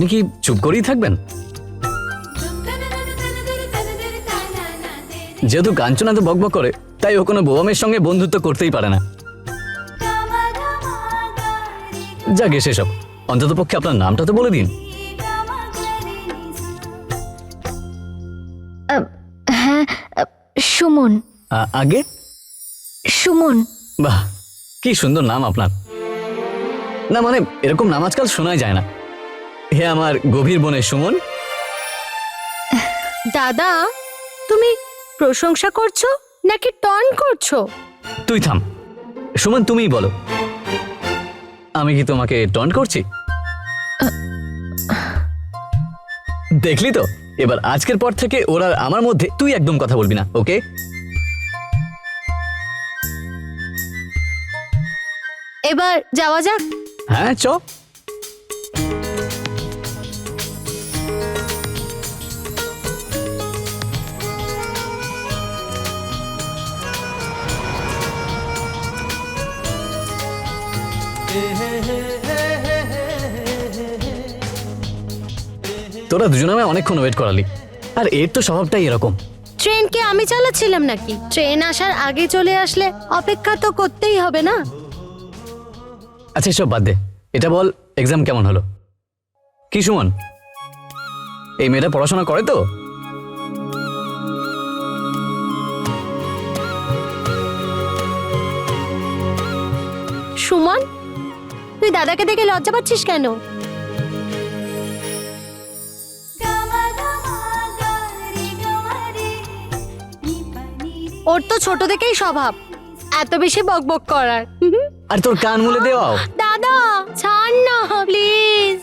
আপনি কি চুপ করেই থাকবেন? যেহেতু কাঞ্চনা তো বকবক করে তাই ও কোনো বোবামের সঙ্গে বন্ধুত্ব করতেই পারে না। যাকে সেসব অন্তত পক্ষে আপনার নামটা তো বলে দিন। হ্যাঁ সুমন। আগে? সুমন। বাহ কি সুন্দর নাম আপনার। না মানে এরকম নাম আজকাল শোনাই যায় না। হে আমার গভীর বনে সুমন। দাদা তুমি প্রশংসা করছ নাকি টন করছ? তুই থাম। সুমন তুমিই বলো। আমি কি তোমাকে টন্ট করছি? দেখলি তো? এবার আজকের পর থেকে ওরা আমার মধ্যে তুই একদম কথা বলবি না ওকে? এবার যাওয়া যাক। হ্যাঁ চ। তোরা দুজনে আমায় অনেকক্ষণ ওয়েট করালি। আর এর তো স্বভাবটাই এরকম। ট্রেন কি আমি চালাচ্ছিলাম নাকি? ট্রেন আসার আগে চলে আসলে অপেক্ষা তো করতেই হবে না? আচ্ছা এসব বাদ দে। এটা বল এক্সাম কেমন হলো? কি সুমন? এই মেয়েটা পড়াশোনা করে তো? সুমন? তুই দাদাকে দেখে লজ্জা পাচ্ছিস কেন? ওর তো ছোট থেকেই স্বভাব। এত বেশি বকবক করার। আর তোর কান মুলে দেওয়াও। দাদা ছাড় না প্লিজ।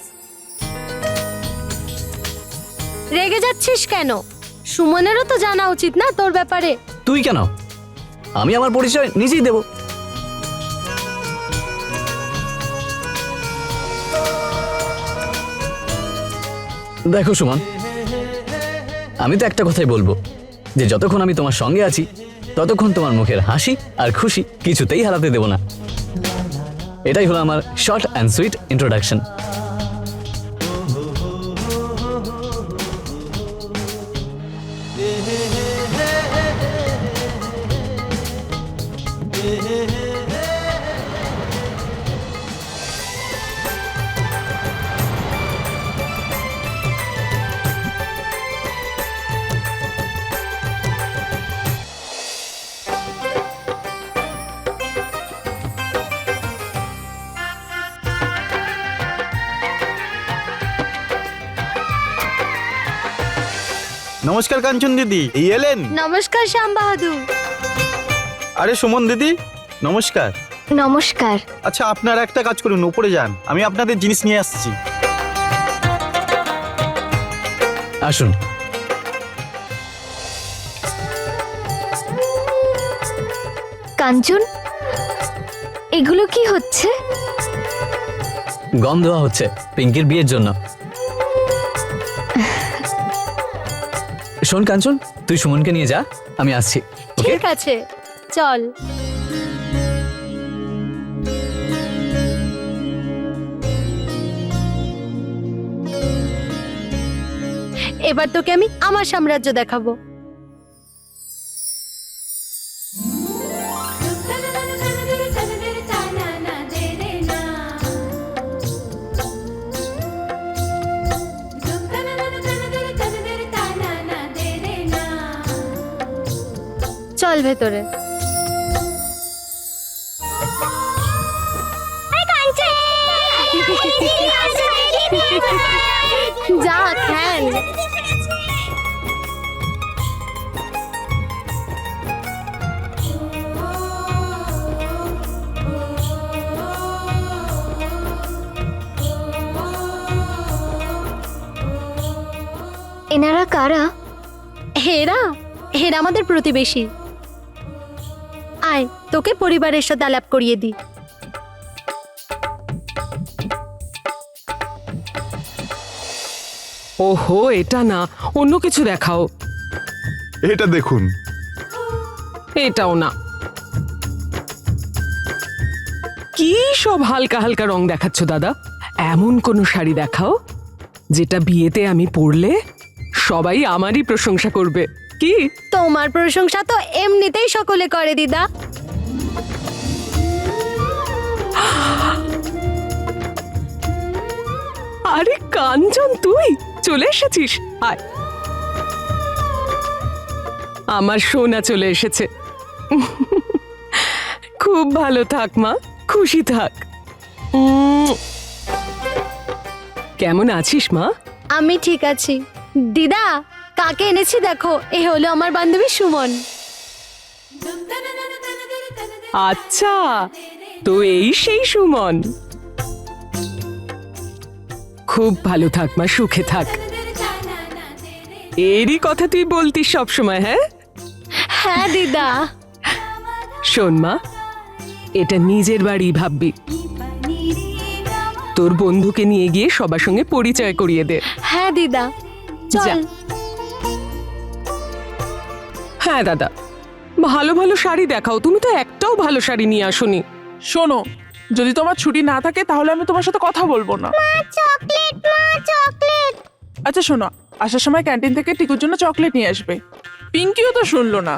রেগে যাচ্ছিস কেন? সুমনেরও তো জানা উচিত না তোর ব্যাপারে। তুই কেন? আমি আমার পরিচয় নিজেই দেব। দেখো সুমন আমি তো একটা কথাই বলব যে যতক্ষণ আমি তোমার সঙ্গে আছি ততক্ষণ তোমার মুখের হাসি আর খুশি কিছুতেই হারাতে দেব না এটাই হলো আমার শর্ট অ্যান্ড সুইট ইন্ট্রোডাকশন নমস্কার কাঞ্চন দিদি এই এলেন? নমস্কার শ্যাম বাহাদুর। আরে সুমন দিদি নমস্কার। নমস্কার। আচ্ছা আপনারা একটা কাজ করুন উপরে যান আমি আপনাদের জিনিস নিয়ে আসছি। আসুন। কাঞ্চন এগুলো কি হচ্ছে? গম দেওয়া হচ্ছে পিঙ্কির বিয়ের জন্য। শোন কাঞ্চন, তুই সুমনকে নিয়ে যা, আমি আসছি ঠিক আছে, চল। এবার তোকে আমি আমার সাম্রাজ্য দেখাবো। চল ভেতরে। যা খেল। এনারা কারা? হেরা হেরা আমাদের প্রতিবেশী। তোকে পরিবারের সাথে আলাপ করিয়ে দিই। ওহো এটা না। অন্য কিছু দেখাও। এটা দেখুন। এটাও না। কি সব হালকা হালকা রং দেখাচ্ছ দাদা? এমন কোনো শাড়ি দেখাও যেটা বিয়েতে আমি পড়লে সবাই আমারই প্রশংসা করবে। কি? তোমার প্রশংসা তো এমনিতেই সকলে করে দিদা। আরে কাঞ্চন তুই চলে এসেছিস? আয়। আমার সোনা চলে এসেছে। খুব ভালো থাক মা। খুশি থাক। কেমন আছিস মা? আমি ঠিক আছি। দিদা কাকে এনেছি দেখো? এ হলো আমার বান্ধবী সুমন। আচ্ছা তো এই সেই সুমন। খুব ভালো থাক মা সুখে থাক। এরই কথা তুই বলতিস সবসময় হ্যাঁ? হ্যাঁ দিদা। শোন মা এটা নিজের বাড়ি ভাববি। তোর বন্ধুকে নিয়ে গিয়ে সবার সঙ্গে পরিচয় করিয়ে দে। হ্যাঁ দিদা। যা। চল। হ্যাঁ দাদা। ভালো ভালো শাড়ি দেখাও। তুমি তো একটাও ভালো শাড়ি নিয়ে আসোনি। শোনো যদি তোমার ছুটি না থাকে তাহলে আমি তোমার সাথে কথা বলব না। চকলেট মা চকলেট আচ্ছা শোনো আসার সময় ক্যান্টিন থেকে টিকুর জন্য চকলেট নিয়ে আসবে। পিঙ্কিও তো শুনলো না।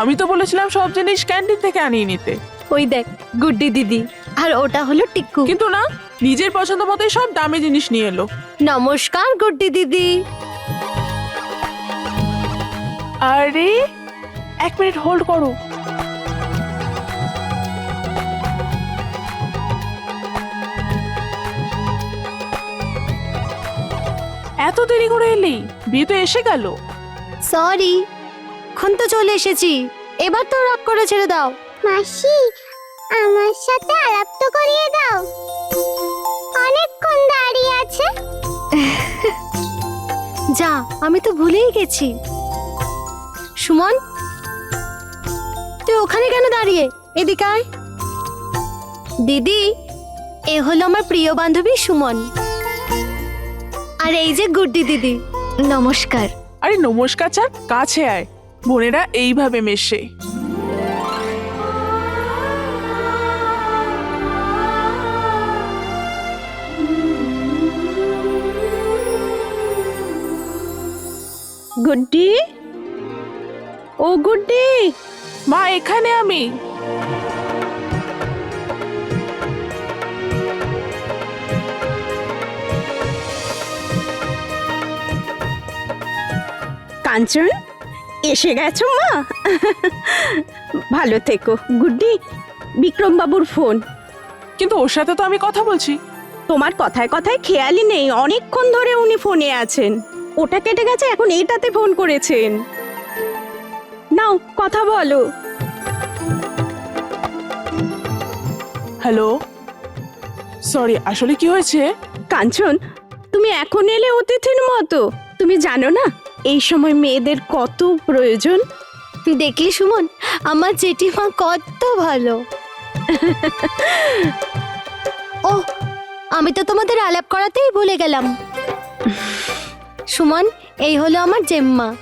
আমি তো বলেছিলাম সব জিনিস ক্যান্টিন থেকে আনিয়ে নিতে। ওই দেখ গুড্ডি দিদি আর ওটা হলো টিক্কু কিন্তু না নিজের পছন্দ মতোই সব দামি জিনিস নিয়ে এলো। নমস্কার গুড্ডি দিদি। আরে এক মিনিট হোল্ড করো। এত দেরি করে এলি? বিয়ে তো এসে গেল। সরি এখন তো চলে এসেছি। এবার তো রাগ করে ছেড়ে দাও। মাসি আমার সাথে আলাপ তো করিয়ে দাও। অনেকক্ষণ দাঁড়িয়ে আছে। যা আমি তো ভুলেই গেছি। সুমন তুই ওখানে কেন দাঁড়িয়ে? এদিকে আয়। দিদি এ হলো আমার প্রিয় বান্ধবী সুমন। আর এই যে গুড্ডি দিদি নমস্কার। আরে নমস্কার চার কাছে আয়। বোনেরা এইভাবে মেশে। গুড্ডি? ও গুড্ডি? মা এখানে আমি। কাঞ্চন এসে গেছো মা? ভালো থেকো। গুড্ডি বিক্রম বাবুর ফোন। কিন্তু ওর সাথে তো আমি কথা বলছি। তোমার কথায় কথায় খেয়ালই নেই অনেকক্ষণ ধরে উনি ফোনে আছেন। ওটা কেটে গেছে এখন এইটাতে ফোন করেছেন। নাও কথা বলো। হ্যালো? সরি আসলে কি হয়েছে? কাঞ্চন তুমি এখন এলে অতিথির মতো। তুমি জানো না এই সময় মেয়েদের কত প্রয়োজন? দেখলি সুমন আমার জেঠিমা কত ভালো। ও আমি তো তোমাদের আলাপ করাতেই ভুলে গেলাম। সুমন এই হলো আমার জেম্মা।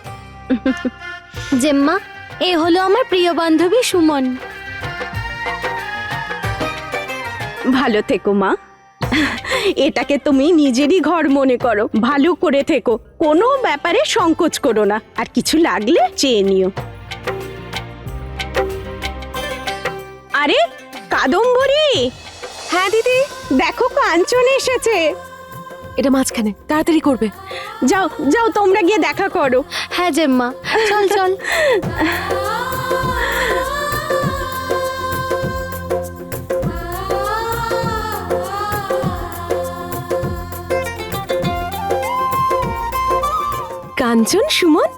জেম্মা এই হলো আমার প্রিয় বান্ধবী সুমন। ভালো থেকো মা। এটাকে তুমি নিজেরই ঘর মনে করো। ভালো করে থেকো। কোনো ব্যাপারে সংকোচ করো না। আর কিছু লাগলে চেয়ে নিও। আরে কাদম্বরী! হ্যাঁ দিদি। দেখো কাঞ্চন এসেছে। এটা মাঝখানে তাড়াতাড়ি করবে। যাও যাও তোমরা গিয়ে দেখা করো। হ্যাঁ জেম্মা। চল চল। কাঞ্চন সুমন?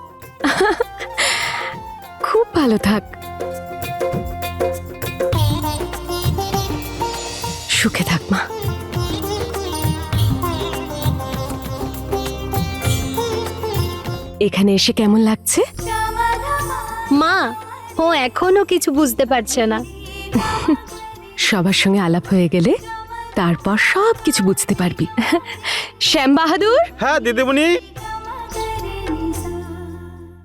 খুব ভালো থাক। সুখে থাক মা। এখানে এসে কেমন লাগছে? মা ও এখনও কিছু বুঝতে পারছে না। সবার সঙ্গে আলাপ হয়ে গেলে তারপর সব কিছু বুঝতে পারবি। শ্যাম বাহাদুর হ্যাঁ দিদিমণি।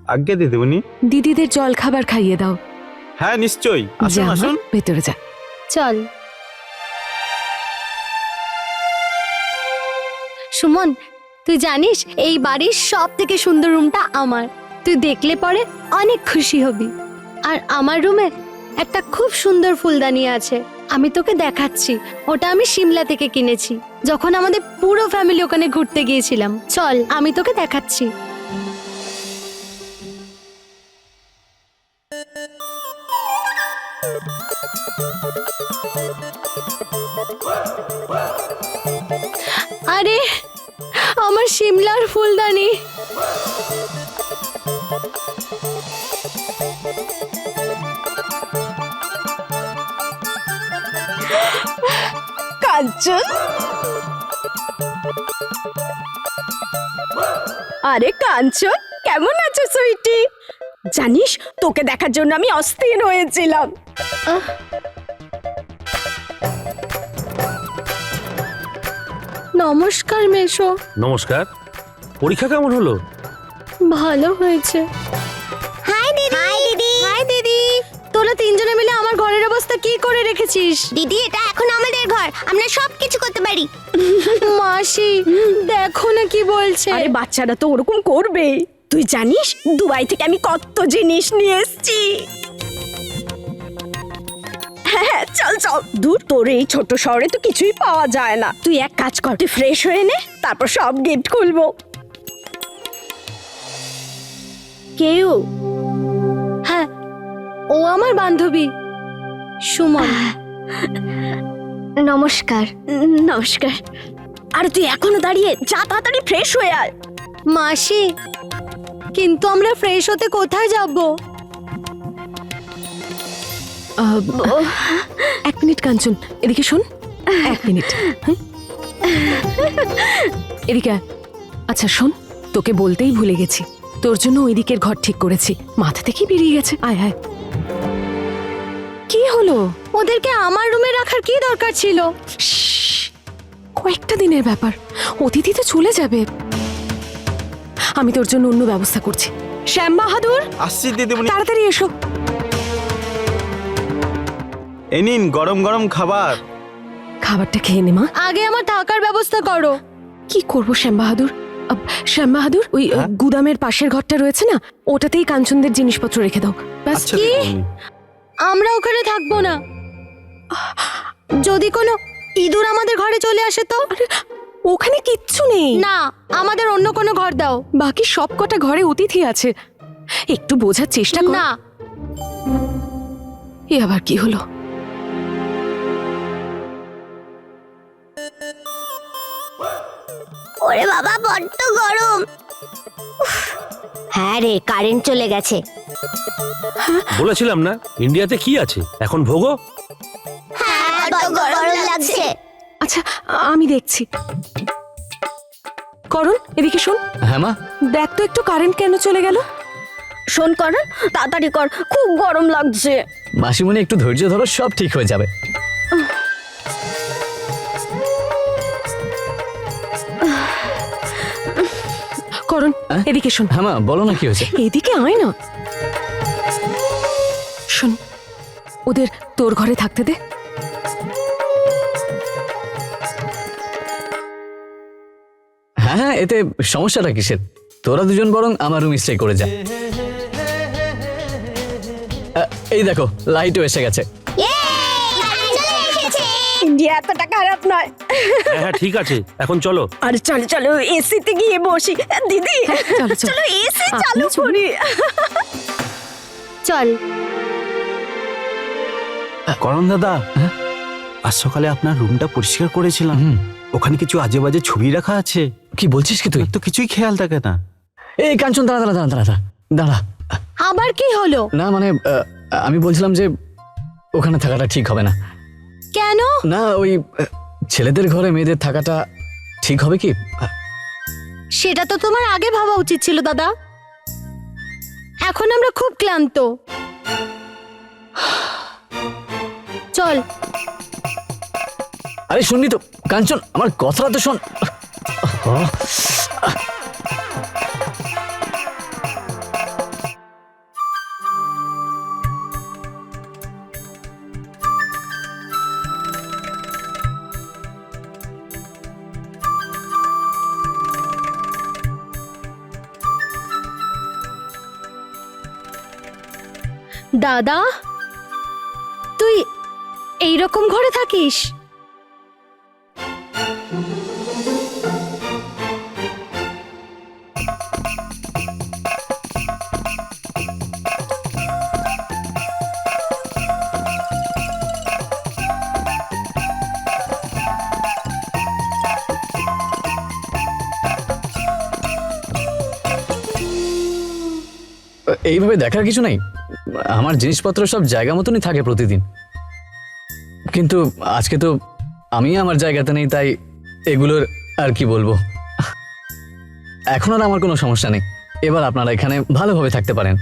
আজ্ঞে দিদিমণি দিদিদের জল খাবার খাইয়ে দাও। হ্যাঁ নিশ্চয়ই। আসুন আসুন। ভেতরে যা। চল। সুমন তুই জানিস এই বাড়ির সব থেকে সুন্দর রুমটা আমার। তুই দেখলে পরে অনেক খুশি হবি। আর আমার রুমে একটা খুব সুন্দর ফুলদানি আছে। আমি তোকে দেখাচ্ছি। ওটা আমি সিমলা থেকে কিনেছি। যখন আমাদের পুরো ফ্যামিলি ওখানে ঘুরতে গিয়েছিলাম। চল আমি তোকে দেখাচ্ছি। আরে, আমার সিমলার ফুলদানি। কাঞ্চন? আরে কাঞ্চন, কেমন আছো সুইটি? জানিস, তোকে দেখার জন্য আমি অস্থির হয়েছিলাম। নমস্কার মেশো। নমস্কার। পরীক্ষা কেমন হলো? ভালো হয়েছে। হাই দিদি। হাই দিদি। হাই দিদি। তোরা তিনজনে মিলে আমার ঘরের অবস্থা কি করে রেখেছিস? দিদি এটা এখন আমাদের ঘর। আমরা সব কিছু করতে পারি। মাসি দেখো না কি বলছে। আরে বাচ্চারা তো ওরকম করবে তুই জানিস দুবাই থেকে আমি কত জিনিস নিয়ে এসেছি। হ্যাঁ হ্যাঁ, চল চল। দূর তোর এই ছোট শহরে তো কিছুই পাওয়া যায় না। তুই এক কাজ কর তুই ফ্রেশ হয়ে নে তারপর সব গিফট খুলবো। কেউ? হ্যাঁ ও আমার বান্ধবী সুমন। নমস্কার। নমস্কার। আর তুই এখনও দাঁড়িয়ে যা তাড়াতাড়ি ফ্রেশ হয়ে আয়। মাসি কিন্তু আমরা ফ্রেশ হতে কোথায় যাব? এক মিনিট কাঞ্চন। এদিকে শোন। এক মিনিট? এদিকে আচ্ছা শোন তোকে বলতেই ভুলে গেছি। তোর জন্য ওই দিকের ঘর ঠিক করেছি। মাথা থেকেই বেরিয়ে গেছে। আয় আয়। কি হলো? ওদেরকে আমার রুমে রাখার কি দরকার ছিল? কয়েকটা দিনের ব্যাপার অতিথি তো চলে যাবে আমি তোর জন্য অন্য ব্যবস্থা করছি শ্যাম বাহাদুর আসছি দিদিমণি তাড়াতাড়ি এসো এ নিন গরম গরম খাবার। খাবারটা খেয়ে নে মা। আগে আমার থাকার ব্যবস্থা করো। কি করব শ্যাম বাহাদুর? আব, শ্যাম বাহাদুর ওই আহ, হ্যাঁ? গুদামের পাশের ঘরটা রয়েছে না? ওটাতেই কাঞ্চনদের জিনিসপত্র রেখে দাও। ব্যাস। আচ্ছা কি? আমরা ওখানে থাকব না। যদি কোনো ইঁদুর আমাদের ঘরে চলে আসে তো? ওখানে কিচ্ছু নেই। না আমাদের অন্য কোনো ঘর দাও। বাকি সব কটা ঘরে অতিথি আছে। একটু বোঝার চেষ্টা কর। না। এ আবার কি হলো? ওরে বাবা বড্ড গরম। হ্যাঁ রে কারেন্ট চলে গেছে। বলেছিলাম না ইন্ডিয়াতে কি আছে? এখন ভোগো? হ্যাঁ বড্ড গরম লাগছে। আচ্ছা আমি দেখছি। করণ এদিকে শোন। হ্যাঁ মা? দেখ তো একটু কারেন্ট কেন চলে গেল। শোন কর তাড়াতাড়ি কর খুব গরম লাগছে। মাসিমণি একটু ধৈর্য ধরো সব ঠিক হয়ে যাবে। করণ হ্যাঁ? এদিকে শোন হ্যাঁ মা বলো না কি হয়েছে? এদিকে আয় না। শোন ওদের তোর ঘরে থাকতে দে। হ্যাঁ হ্যাঁ এতে সমস্যাটা কিসের? তোরা দুজন বরং আমার রুম স্টে করে যা। এই দেখো লাইটও এসে গেছে। ইন্ডিয়া এতটা খারাপ নয়। হ্যাঁ হ্যাঁ ঠিক আছে এখন চলো। আরে চলো চলো এসিতে গিয়ে বসি। দিদি চলো, চলো। চলো এসি চালু করি। চল। করণ দাদা আজ সকালে আপনার রুমটা পরিষ্কার করেছিলাম। ওখানে কিছু আজে বাজে ছবি রাখা আছে। কি বলছিস কি তুই? তো কিছুই খেয়াল থাকে না। এই কাঞ্চন দাঁড়া দাঁড়া দাঁড়া দাঁড়া দাঁড়া দাঁড়া। আবার কি হলো? না মানে আহ, আমি বলছিলাম যে ওখানে থাকাটা ঠিক হবে না। কেন? না ওই আহ, ছেলেদের ঘরে মেয়েদের থাকাটা ঠিক হবে কি? আহ, সেটা তো তোমার আগে ভাবা উচিত ছিল দাদা। এখন আমরা খুব ক্লান্ত। চল। আরে শুনলি তো কাঞ্চন আমার কথাটা তো শোন। আহ, দাদা? তুই এই রকম ঘরে থাকিস? এইভাবে দেখার কিছু নাই। আমার জিনিসপত্র সব জায়গা মতনই থাকে প্রতিদিন। কিন্তু আজকে তো আমি আমার জায়গাতে নেই, তাই এগুলোর আর কি বলব? এখন আর আমার কোনো সমস্যা নেই। এবার আপনারা এখানে ভালোভাবে থাকতে পারেন।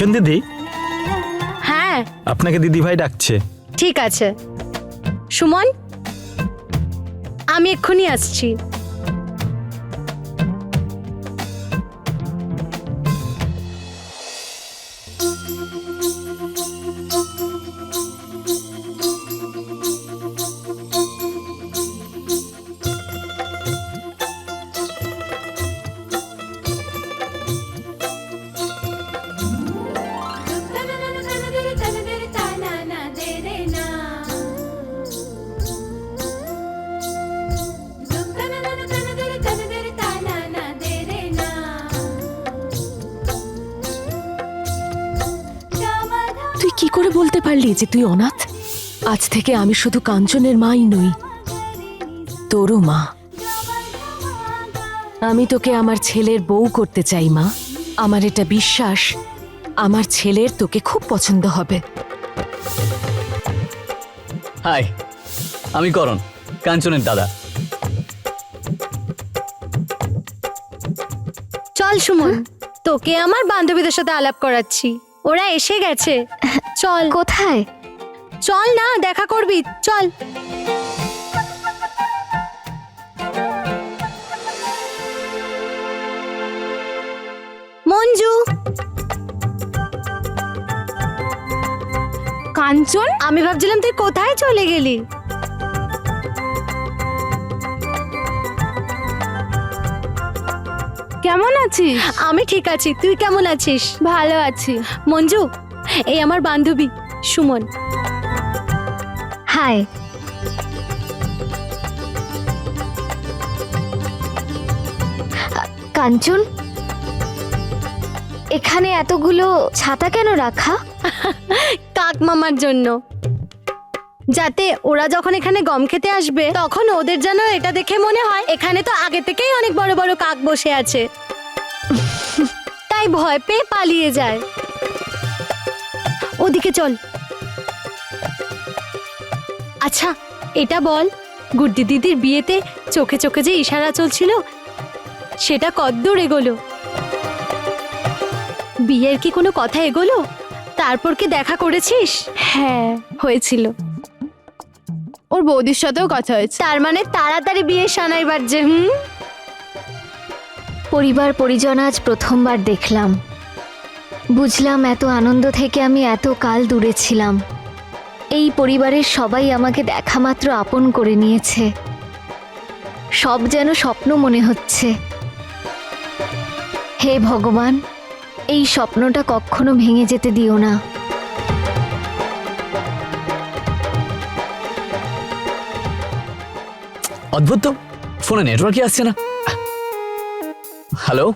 কাঞ্চন দিদি? হ্যাঁ। আপনাকে দিদি ভাই ডাকছে। ঠিক আছে। সুমন আমি এক্ষুনি আসছি। তুই কি করে বলতে পারলি যে তুই অনাথ? আজ থেকে আমি শুধু কাঞ্চনের মাই নই তোরও মা। আমি তোকে আমার ছেলের বউ করতে চাই মা। আমার এটা বিশ্বাস আমার ছেলের তোকে খুব পছন্দ হবে। হাই আমি করণ কাঞ্চনের দাদা। চল সুমন তোকে আমার বান্ধবীদের সাথে আলাপ করাচ্ছি। ওরা এসে গেছে। চল। কোথায়? চল না দেখা করবি। চল। মঞ্জু। কাঞ্চন আমি ভাবছিলাম তুই কোথায় চলে গেলি? কেমন আছিস? আমি ঠিক আছি। তুই কেমন আছিস? ভালো আছি। মঞ্জু এই আমার বান্ধবী সুমন। হাই। কাঞ্চন এখানে এতগুলো ছাতা কেন রাখা? কাক মামার জন্য। যাতে ওরা যখন এখানে গম খেতে আসবে, তখন ওদের যেন এটা দেখে মনে হয় এখানে তো আগে থেকেই অনেক বড় বড় কাক বসে আছে। তাই ভয় পেয়ে পালিয়ে যায়। ওদিকে চল। আচ্ছা এটা বল, গুড্ডি দিদির বিয়েতে চোখে চোখে যে ইশারা চলছিল, সেটা কদ্দূর এগোলো। বিয়ের কি কোনো কথা এগোলো? তারপর কি দেখা করেছিস? হ্যাঁ হয়েছিল। ওর বৌদির সাথেও কথা হয়েছে। তার মানে তাড়াতাড়ি বিয়ে সানাই বাজছে হুম? পরিবার পরিজন আজ প্রথমবার দেখলাম। বুঝলাম এত আনন্দ থেকে আমি এত কাল দূরে ছিলাম। এই পরিবারের সবাই আমাকে দেখা মাত্র আপন করে নিয়েছে। সব যেন স্বপ্ন মনে হচ্ছে। হে ভগবান, এই স্বপ্নটা কখনো ভেঙে যেতে দিও না। অদ্ভুত তো। ফোনে নেটওয়ার্কই আসছে না। Hello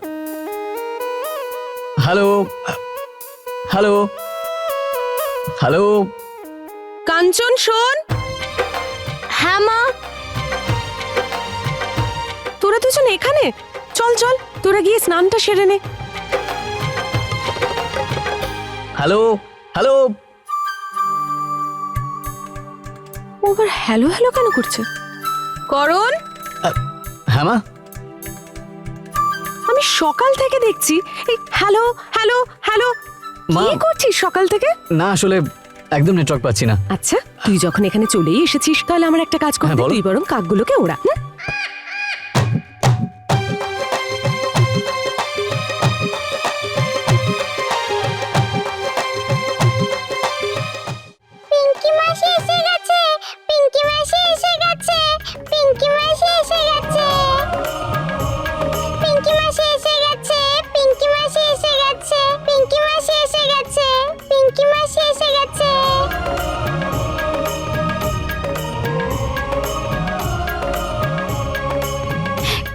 hello hello hello Kanchan শোন। হ্যাঁ মা। তোরা দুজন এখানে? চল চল তোরা গিয়ে স্নানটা সেরে নে। হ্যালো হ্যালো ও আবার হ্যালো হ্যালো কেন করছে? করণ হ্যাঁ মা। আমি সকাল থেকে দেখছি। এই হ্যালো হ্যালো হ্যালো। মা। কি করছিস সকাল থেকে? না আসলে একদম নেটওয়ার্ক পাচ্ছি না। আচ্ছা তুই যখন এখানে চলেই এসেছিস তাহলে আমার একটা কাজ কর বলো। তুই বরং কাকগুলোকে ওড়া।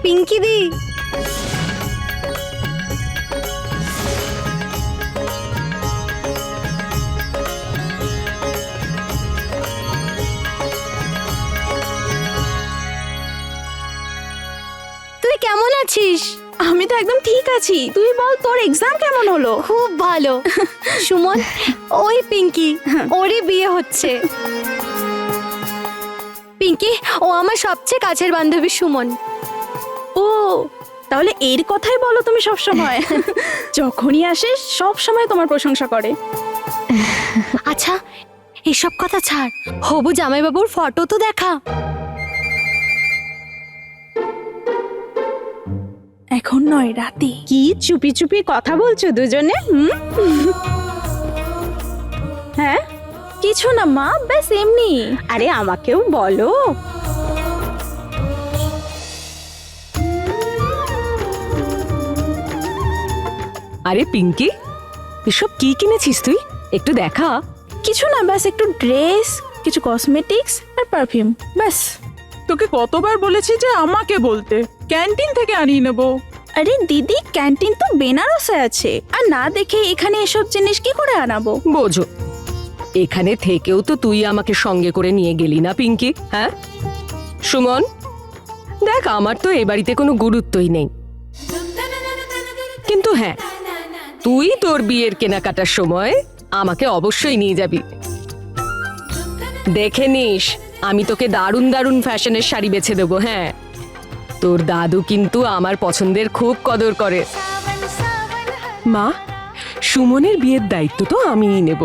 পিঙ্কি দি। তুই কেমন আছিস? আমি তো একদম ঠিক আছি। তুই বল তোর এক্সাম কেমন হলো? খুব ভালো। সুমন ওই পিঙ্কি ওরই বিয়ে হচ্ছে। পিঙ্কি ও আমার সবচেয়ে কাছের বান্ধবী সুমন। ও তাহলে এর কথাই বলো তুমি সব সময় যখনই আসে সব সময় তোমার প্রশংসা করে। আচ্ছা এসব কথা ছাড়। হবু জামাইবাবুর ফটো তো দেখা। এখন নয় রাতে। কি চুপি চুপি কথা বলছো দুজনে হ্যাঁ? কিছু না মা ব্যাস এমনি। আরে আমাকেও বলো। আরে পিঙ্কি এসব কি কিনেছিস তুই? একটু দেখা। কিছু না ব্যাস একটু ড্রেস কিছু কসমেটিক্স আর পারফিউম ব্যাস। তোকে কতবার বলেছি যে আমাকে বলতে? ক্যান্টিন থেকে আনিয়ে নেব। আরে দিদি ক্যান্টিন তো বেনারসে আছে। আর না দেখে এখানে এসব জিনিস কি করে আনাবো? বোঝো। এখানে থেকেও তো তুই আমাকে সঙ্গে করে নিয়ে গেলি না পিঙ্কি হ্যাঁ? সুমন দেখ আমার তো এ বাড়িতে কোনো গুরুত্বই নেই। কিন্তু হ্যাঁ তুই তোর বিয়ের কেনাকাটার সময় আমাকে অবশ্যই নিয়ে যাবি। দেখে নিস আমি তোকে দারুণ দারুণ ফ্যাশনের শাড়ি বেছে দেবো হ্যাঁ। তোর দাদু কিন্তু আমার পছন্দের খুব কদর করে। মা সুমনের বিয়ের দায়িত্ব তো আমিই নেব।